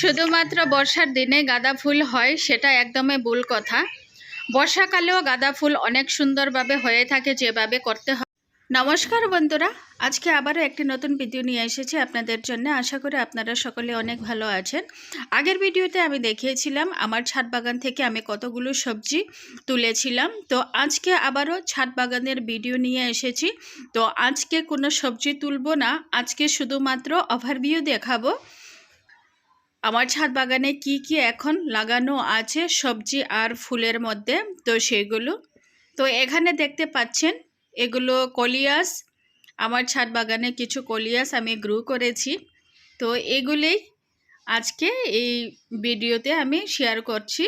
শুধুমাত্র বর্ষার দিনে গাঁদা ফুল হয়, সেটা একদমই ভুল কথা। বর্ষাকালেও গাঁদা ফুল অনেক সুন্দরভাবে হয়ে থাকে, যেভাবে করতে হয়। নমস্কার বন্ধুরা, আজকে আবারও একটি নতুন ভিডিও নিয়ে এসেছি আপনাদের জন্য। আশা করি আপনারা সকলে অনেক ভালো আছেন। আগের ভিডিওতে আমি দেখিয়েছিলাম, আমার ছাদ বাগান থেকে আমি কতগুলো সবজি তুলেছিলাম। তো আজকে আবারও ছাদ বাগানের ভিডিও নিয়ে এসেছি। তো আজকে কোনো সবজি তুলবো না, আজকে শুধুমাত্র ওভারভিউ দেখাবো। আমার ছাদ বাগানে কি কি এখন লাগানো আছে সবজি আর ফুলের মধ্যে? তো সেগুলো। তো এখানে দেখতে পাচ্ছেন, এগুলো কলিয়াস। আমার ছাদ বাগানে কিছু কলিয়াস আমি গ্রো করেছি। তো এগুলোই আজকে এই ভিডিওতে আমি শেয়ার করছি।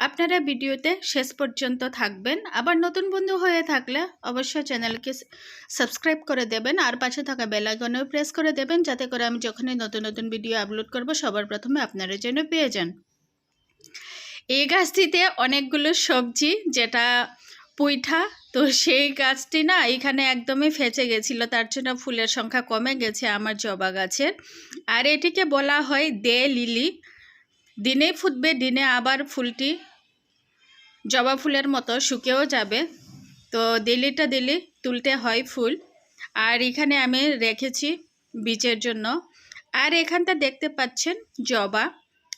আপনারা ভিডিওতে শেষ পর্যন্ত থাকবেন। আবার নতুন বন্ধু হয়ে থাকলে অবশ্যই চ্যানেলকে সাবস্ক্রাইব করে দেবেন আর পাশে থাকা বেল আইকনেও প্রেস করে দেবেন যাতে করে আমি যখনই নতুন নতুন ভিডিও আপলোড করব, সবার প্রথমে আপনারা যেন পেয়ে যান। এই গাছটিতে অনেকগুলো সবজি, যেটা পুইঠা, তো সেই গাছটি না এখানে একদমই ফেঁচে গেছিল, তার জন্য ফুলের সংখ্যা কমে গেছে আমার জবা গাছের। আর এটিকে বলা হয় দে লিলি। দিনে ফুটবে, দিনে আবার ফুলটি। জবা ফুলের মতো শুকেও যাবে। তো দিলিটা দিলি তুলতে হয় ফুল। আর এখানে আমি রেখেছি বীজের জন্য। আর এখানটা দেখতে পাচ্ছেন জবা,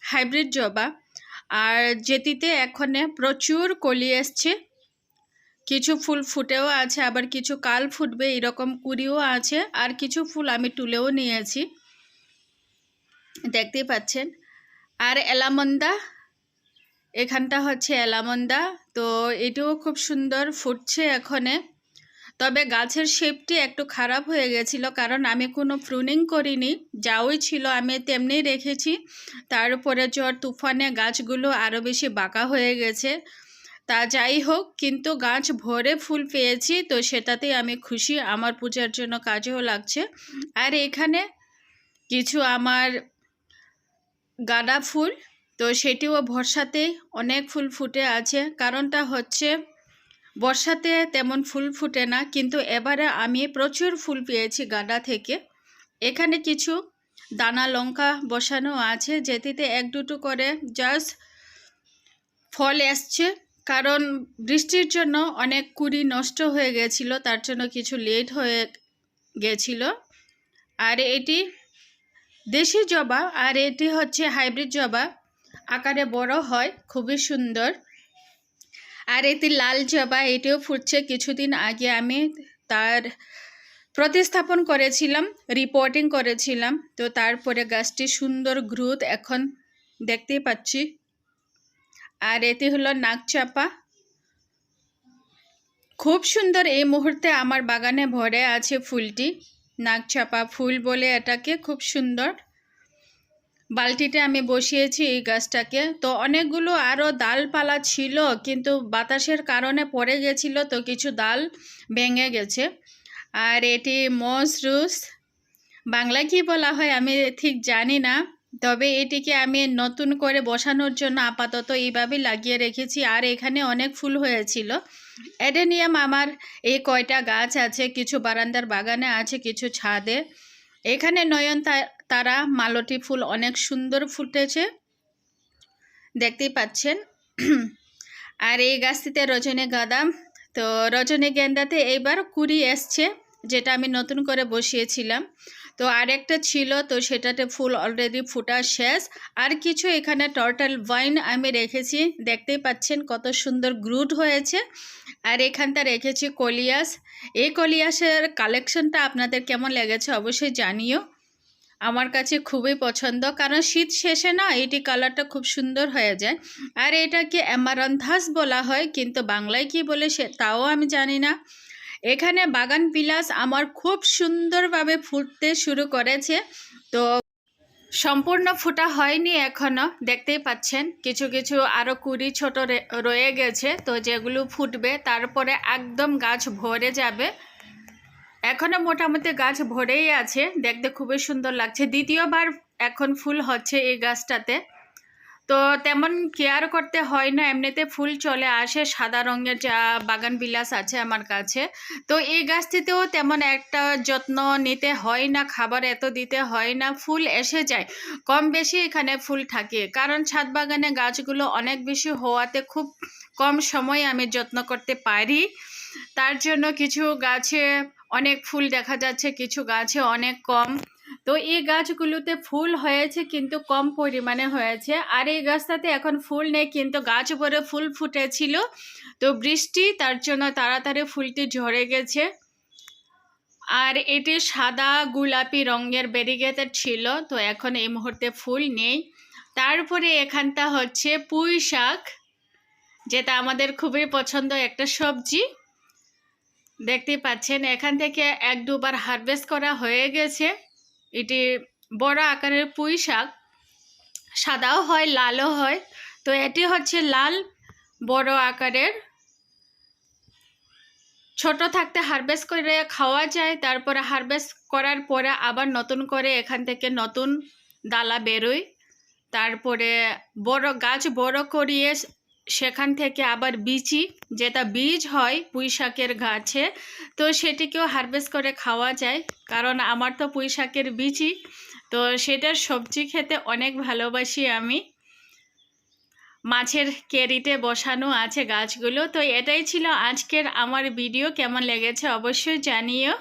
হাইব্রিড জবা। আর যেটিতে এখনে প্রচুর কলি এসছে। কিছু ফুল ফুটেও আছে, আবার কিছু কাল ফুটবে, এরকম কুড়িও আছে। আর কিছু ফুল আমি তুলেও নিয়েছি। দেখতেই পাচ্ছেন। আর এলামন্দা এখানটা হচ্ছে এলামন্দা তো এটিও খুব সুন্দর, ফুটছে এখনে। তবে গাছের শেপটি একটু খারাপ হয়ে গেছিল, কারণ আমি কোনো প্রুনিং করিনি। যাওই ছিল, আমি তেমনি রেখেছি। তার উপরে জ্বর, তুফানে গাছগুলো আরও বেশি বাঁকা হয়ে গেছে। তা যাই হোক, কিন্তু গাছ ভরে ফুল পেয়েছি, তো সেটাতেই আমি খুশি। আমার পূজার জন্য কাজেও লাগছে। আর এখানে কিছু আমার গাঁদা ফুল, তো সেটিও বর্ষাতে অনেক ফুল ফুটে আছে। কারণটা হচ্ছে, বর্ষাতে তেমন ফুল ফুটে না, কিন্তু এবারে আমি প্রচুর ফুল পেয়েছি গাঁদা থেকে। এখানে কিছু দানা লঙ্কা বসানো আছে, যেটিতে এক দুটো করে জাস্ট ফল এসছে। কারণ বৃষ্টির জন্য অনেক কুড়ি নষ্ট হয়ে গেছিল, তার জন্য কিছু লেট হয়ে গেছিল। আর এটি দেশি জবা, আর এটি হচ্ছে হাইব্রিড জবা। আকারে বড় হয়, খুবই সুন্দর। আর এটি লাল জবা, এটিও ফুটছে কিছুদিন আগে আমি তার প্রতিস্থাপন করেছিলাম রিপোর্টিং করেছিলাম। তো তারপরে গাছটি সুন্দর গ্রোথ এখন দেখতেই পাচ্ছি। আর এটি হলো নাকচাপা খুব সুন্দর এই মুহূর্তে আমার বাগানে ভরে আছে ফুলটি। নাকচাপা ফুল বলে এটাকে খুব সুন্দর। বালতিতে আমি বসিয়েছি এই গাছটাকে। তো অনেকগুলো আরও ডালপালা ছিল, কিন্তু বাতাসের কারণে পড়ে গেছিল, তো কিছু ডাল ভেঙে গেছে। আর এটি মসরুস। বাংলা কি বলা হয় আমি ঠিক জানি না। তবে এটিকে আমি নতুন করে বসানোর জন্য আপাতত এইভাবে লাগিয়ে রেখেছি। আর এখানে অনেক ফুল হয়েছিল। অ্যাডেনিয়াম আমার এই কয়টা গাছ আছে, কিছু বারান্দার বাগানে আছে, কিছু ছাদে। এখানে নয়ন তারা মালটি ফুল অনেক সুন্দর ফুটেছে। দেখতেই পাচ্ছেন। আর এই গাছটিতে রজনী গাঁদা তো রজনী গেন্দাতে এইবার কুড়ি এসছে। যেটা আমি নতুন করে বসিয়েছিলাম। তো আরেকটা ছিল, তো সেটাতে ফুল অলরেডি ফুটা শেষ। আর কিছু এখানে টর্টাল ওয়াইন আমি রেখেছি। দেখতেই পাচ্ছেন কত সুন্দর গ্রুড হয়েছে। আর এখানটা রেখেছি কলিয়াস। এই কলিয়াসের কালেকশনটা আপনাদের কেমন লেগেছে অবশ্যই জানিও। আমার কাছে খুবই পছন্দ, কারণ শীত শেষে না এটি কালারটা খুব সুন্দর হয়ে যায়। আর এটাকে অ্যামারন্থাস বলা হয়, কিন্তু বাংলায় কি বলে সে তাও আমি জানি না। এখানে বাগান বিলাস আমার খুব সুন্দরভাবে ফুটতে শুরু করেছে। তো সম্পূর্ণ ফুটা হয়নি এখনও দেখতেই পাচ্ছেন। কিছু কিছু আরও কুড়ি ছোট রয়ে গেছে, তো যেগুলো ফুটবে তারপরে একদম গাছ ভরে যাবে। এখনও মোটামুটি গাছ ভরেই আছে, দেখতে খুবই সুন্দর লাগছে। দ্বিতীয়বার এখন ফুল হচ্ছে এই গাছটাতে। তো তেমন কেয়ার করতে হয় না। এমনিতে ফুল চলে আসে, সাদা রঙের যা বাগান বিলাস আছে আমার কাছে। তো এই গাছটিতেও তেমন একটা যত্ন নিতে হয় না, খাবার এত দিতে হয় না, ফুল এসে যায়। কম বেশি এখানে ফুল থাকে। কারণ ছাদ বাগানে গাছগুলো অনেক বেশি হওয়াতে খুব কম সময়ে আমি যত্ন করতে পারি। তার জন্য কিছু গাছে অনেক ফুল দেখা যাচ্ছে, কিছু গাছে অনেক কম। তো এই গাছগুলোতে ফুল হয়েছে কিন্তু কম পরিমাণে হয়েছে। আর এই গাছটাতে এখন ফুল নেই কিন্তু গাছ উপরে ফুল ফুটেছিল। তো বৃষ্টি, তার জন্য তাড়াতাড়ি ফুলটি ঝরে গেছে। আর এটি সাদা গোলাপি রঙের ব্যারিগেটেড ছিল, তো এখন এই মুহূর্তে ফুল নেই। তারপরে এখানটা হচ্ছে পুঁই শাক, যেটা আমাদের খুবই পছন্দ একটা সবজি। দেখতে পাচ্ছেন, এখান থেকে এক দুবার হারভেস্ট করা হয়ে গেছে। এটি বড় আকারের পুঁই শাক। সাদাও হয়, লালও হয়। তো এটি হচ্ছে লাল, বড় আকারের। ছোট থাকতে হারভেস্ট করে খাওয়া যায়, তারপরে হারভেস্ট করার পরে আবার নতুন করে এখান থেকে নতুন ডালা বেরোয়। তারপরে বড় গাছ বড় করিয়ে সেখান থেকে আবার বিচি, যেটা বীজ হয় পুঁই শাকের গাছে, তো সেটিকেও হারভেস্ট করে খাওয়া যায়। কারণ আমার তো পুঁই শাকের বিচি, তো সেটার সবজি খেতে অনেক ভালোবাসি আমি। মাছের কেরিতে বসানো আছে গাছগুলো, তো এটাই ছিল আজকের আমার ভিডিও কেমন লেগেছে অবশ্যই জানিও।